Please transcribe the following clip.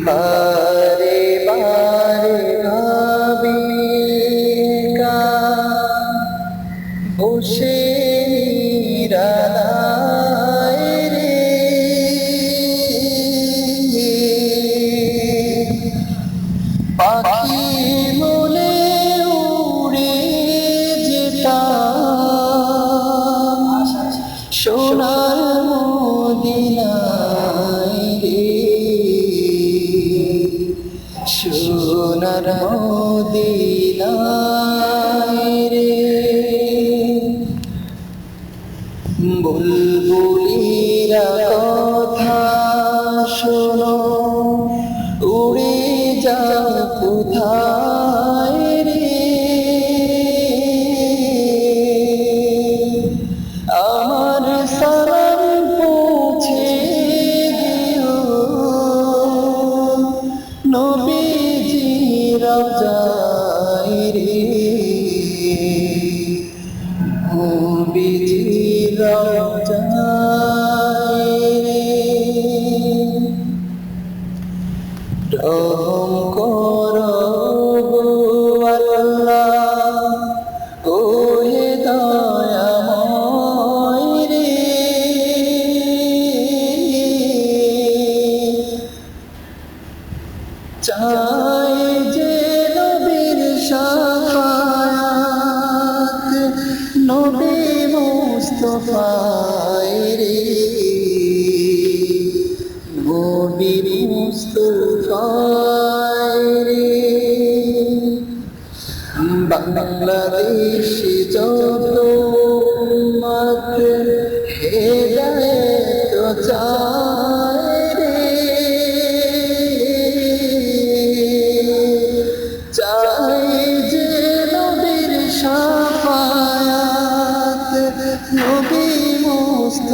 বারে বারে ভাবি বসে সোনার মদিনায় রে। বুলবুলিরা কথা শোনো উড়ে যা কোথায় রে? রহম করো। নবী মুস্তফায় রে। নবী মুস্তফায় রে। বাংলাদেশ যত মত হেদায়ত চায় রে। চাই যে নবীর শাফায়াত